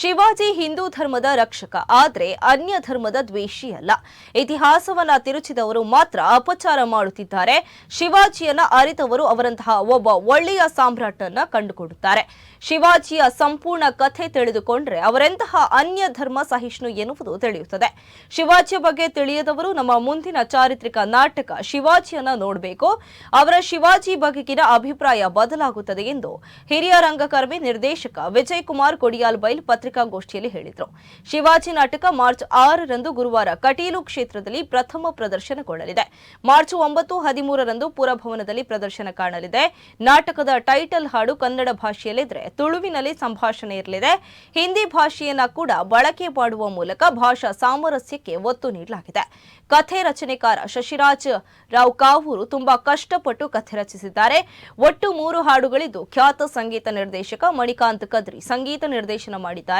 ಶಿವಾಜಿ ಹಿಂದೂ ಧರ್ಮದ ರಕ್ಷಕ, ಆದರೆ ಅನ್ಯ ಧರ್ಮದ ದ್ವೇಷಿ ಅಲ್ಲ. ಇತಿಹಾಸವನ್ನ ತಿರುಚಿದವರು ಮಾತ್ರ ಅಪಚಾರ ಮಾಡುತ್ತಿದ್ದಾರೆ. ಶಿವಾಜಿಯನ್ನ ಅರಿತವರು ಅವರಂತಹ ಒಬ್ಬ ಒಳ್ಳೆಯ ಸಾಮ್ರಾಟನ್ನ ಕಂಡುಕೊಡುತ್ತಾರೆ. ಶಿವಾಜಿಯ ಸಂಪೂರ್ಣ ಕಥೆ ತಿಳಿದುಕೊಂಡ್ರೆ ಅವರೆಂತಹ ಅನ್ಯ ಧರ್ಮ ಸಹಿಷ್ಣು ಎನ್ನುವುದು ತಿಳಿಯುತ್ತದೆ. ಶಿವಾಜಿಯ ಬಗ್ಗೆ ತಿಳಿಯದವರು ನಮ್ಮ ಮುಂದಿನ ಚಾರಿತ್ರಿಕ ನಾಟಕ ಶಿವಾಜಿಯನ್ನ ನೋಡಬೇಕು. ಅವರ ಶಿವಾಜಿ ಬಗೆಗಿನ ಅಭಿಪ್ರಾಯ ಬದಲಾಗುತ್ತದೆ ಎಂದು ಹಿರಿಯ ರಂಗಕರ್ಮಿ ನಿರ್ದೇಶಕ ವಿಜಯ್ ಕುಮಾರ್ ಕೊಡಿಯಾಲ್ ಬೈಲ್ ಪತ್ರಿಕಾಗೋಷ್ಠಿಯಲ್ಲಿ ಹೇಳಿದರು. ಶಿವಾಜಿ ನಾಟಕ ಮಾರ್ಚ್ ಆರರಂದು ಗುರುವಾರ ಕಟೀಲು ಕ್ಷೇತ್ರದಲ್ಲಿ ಪ್ರಥಮ ಪ್ರದರ್ಶನಗೊಳ್ಳಲಿದೆ. ಮಾರ್ಚ್ ಒಂಬತ್ತು, ಹದಿಮೂರರಂದು ಪುರಭವನದಲ್ಲಿ ಪ್ರದರ್ಶನ ಕಾಣಲಿದೆ. ನಾಟಕದ ಟೈಟಲ್ ಹಾಡು ಕನ್ನಡ ಭಾಷೆಯಲ್ಲಿದ್ರೆ ತುಳುವಿನಲ್ಲಿ ಸಂಭಾಷಣೆ ಇರಲಿದೆ. ಹಿಂದಿ ಭಾಷೆಯನ್ನ ಕೂಡ ಬಳಕೆ ಮಾಡುವ ಮೂಲಕ ಭಾಷಾ ಸಾಮರಸ್ಯಕ್ಕೆ ಒತ್ತು ನೀಡಲಾಗಿದೆ. ಕಥೆ ರಚನೆಕಾರ ಶಶಿರಾಜ್ ರಾವ್ ಕಾವೂರು ತುಂಬಾ ಕಷ್ಟಪಟ್ಟು ಕಥೆ ರಚಿಸಿದ್ದಾರೆ. ಒಟ್ಟು ಮೂರು ಹಾಡುಗಳಿದ್ದು ಖ್ಯಾತ ಸಂಗೀತ ನಿರ್ದೇಶಕ ಮಣಿಕಾಂತ್ ಕದ್ರಿ ಸಂಗೀತ ನಿರ್ದೇಶನ ಮಾಡಿದ್ದಾರೆ.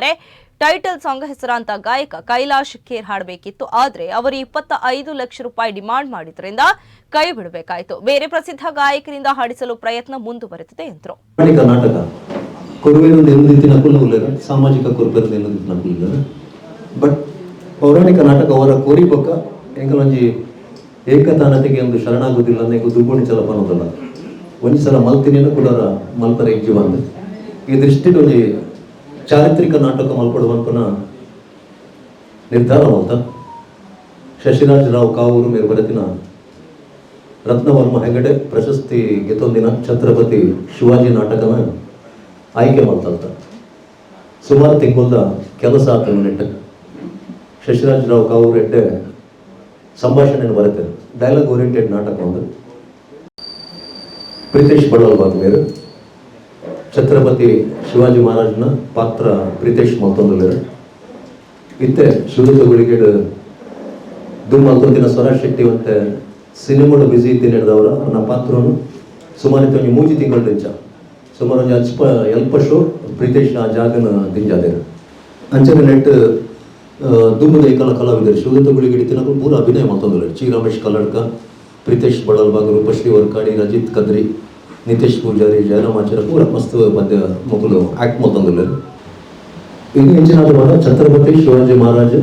ಟೈಟಲ್ ಸಾಂಗ್ ಹೆಸರಾಂತ ಗಾಯಕ ಕೈಲಾಶ್ ಖೇರ್ ಹಾಡಬೇಕಿತ್ತು. ಆದರೆ ಅವರು ಇಪ್ಪತ್ತ ಐದು ಲಕ್ಷ ರೂಪಾಯಿ ಡಿಮಾಂಡ್ ಮಾಡಿದ್ರಿಂದ ಕೈ ಬಿಡಬೇಕಾಯಿತು. ಬೇರೆ ಪ್ರಸಿದ್ಧ ಗಾಯಕರಿಂದ ಹಾಡಿಸಲು ಪ್ರಯತ್ನ ಮುಂದುವರೆದಿದೆ ಎಂದರು. ಸಾಮಾಜಿಕ ಬಟ್ ಪೌರಾಣಿಕ ನಾಟಕ ಅವರ ಕೋರಿಬೊಕ್ಕ ಎಂಕಲೊಂಜಿ ಏಕತಾನತೆಗೆ ಒಂದು ಶರಣಾಗುವುದಿಲ್ಲ ಅನ್ನೋ ದುರ್ಗುಣಿ ಚಲ ಬನ್ನೋದಲ್ಲ ಒಂಜಿ ಸಲ ಮಲ್ತಿನೇನು ಕೂಡ ಮಲ್ಪರ ಬಂದು. ಈ ದೃಷ್ಟಿ ಚಾರಿತ್ರಿಕ ನಾಟಕ ಮಲ್ಪಡುವಂತನ ಅನ್ಪುನ ನಿರ್ಧಾರ ಮಲ್ತ ಶಶಿರಾಜ್ ರಾವ್ ಕಾವೂರು ಮೇರು ಬರತಿನ ರತ್ನವರ್ಮ ಹೆಗಡೆ ಪ್ರಶಸ್ತಿ ಗೆತ್ತೊಂದಿನ ಛತ್ರಪತಿ ಶಿವಾಜಿ ನಾಟಕನ ಆಯ್ಕೆ ಮಾಡ್ತಂತ ಸುಮಾರು ತಿಂಗಳ ಕೆಲಸ ಆತ ನೆಟ್ಟ. ಶಶಿರಾಜ್ ರಾವ್ ಕಾವೂರು ಎಡ್ಡೆ ಸಂಭಾಷಣೆಯನ್ನು ಬರುತ್ತೆ ಡೈಲಾಗ್ ಓರಿಯೆಂಟೆಡ್ ನಾಟಕ ಒಂದು. ಪ್ರೀತೇಶ್ ಬಳ್ಳಲ್ ಬಾತ್ಮೇರು ಛತ್ರಪತಿ ಶಿವಾಜಿ ಮಹಾರಾಜನ ಪಾತ್ರ ಪ್ರೀತೇಶ್ ಮತ್ತೊಂದು ಇತ್ತೆ ಶಿವದತ್ತ ಗುಳಿಗೆಡ್ ದುಮ್ ಸ್ವರಾಜ್ ಶೆಟ್ಟಿ ಮತ್ತೆ ಸಿನಿಮಾಡು ಬಿಸಿ ಇದ್ದೀನಿ ಹಿಡ್ದವ್ರ ನನ್ನ ಪಾತ್ರನು. ಸುಮಾರು ಇತ್ತು ಮೂಜಿ ತಿಂಗಳು ದಿಂಚ ಸುಮಾರು ಒಂದು ಅಚ್ಪ ಎಲ್ಪ ಶೋ ಪ್ರೀತೇಶ್ ಆ ಜಾಗನ ದಿಂಜಾದೇರು. ಅಂಚನೆ ನೆಟ್ ದುಮ್ಮದ ಏಕಲ ಕಲಾವಿದರು. ಶಿವದತ್ತ ಗುಳಿಗಿಡಿ ತಿನ್ನಕ ಪೂರ ಅಭಿನಯ ಮತ್ತೊಂದು ಚಿ ರಮೇಶ್ ಕಲ್ಲಡ್ಕ, ಪ್ರೀತೇಶ್ ಬಡಲ್ಬಾಗ್ ರೂಪಶ್ರೀ ವರ್ಕಾಡಿ, ರಜಿತ್ ಕದ್ರಿ. ನಿತೇಶ್ ಪೂಜಾರಿ ಜಯರಾಮಾಚಾರ್ಯ ಪೂರ ಮಸ್ತ್ ಮಧ್ಯ ಮಕ್ಕಳು ಆಕ್ಟ್ ಮತ್ತೊಂದು ಇನ್ನು ಹೆಚ್ಚಿನ ಛತ್ರಪತಿ ಶಿವಾಜಿ ಮಹಾರಾಜ್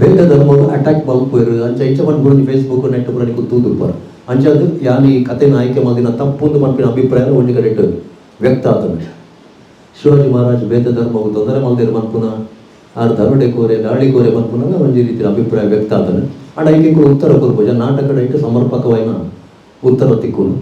ಬೇರೆ ಧರ್ಮದ ಅಟ್ಯಾಕ್ ಮಲ್ಪೇರು ಅಂಚ ಇಂಚ ಬಂದು ಫೇಸ್ಬುಕ್ ನೆಟ್ ಪುರ ತೂದು ಪರ. ಅಂಚದು ಯಾನ್ ಈ ಕಥೆನ ಆಯ್ಕೆ ಮಾಡಿನ ತಪ್ಪೊಂದು ಮನ್ಪಿನ ಅಭಿಪ್ರಾಯ ಒಂದು ಕಡೆ ವ್ಯಕ್ತ ಆತನ ಶಿವಾಜಿ ಮಹಾರಾಜ್ ಬೇದ ಧರ್ಮವು ತೊಂದರೆ ಮಲ್ದೇರು ಮನ್ಪುನ ಆರ್ ದರೋಡೆ ಕೋರೆ ದಾಳಿ ಕೋರೆ ಮನ್ಪುನ ಒಂಜಿ ರೀತಿಯ ಅಭಿಪ್ರಾಯ ವ್ಯಕ್ತ ಆತನ ಅಡ ಐಕೆ ಉತ್ತರ ಕೊರ್ಬೋದು ನಾಟಕದ ಇಟ್ಟು ಸಮರ್ಪಕವಾಯಿನ ಉತ್ತರ ತಿಕ್ಕುನು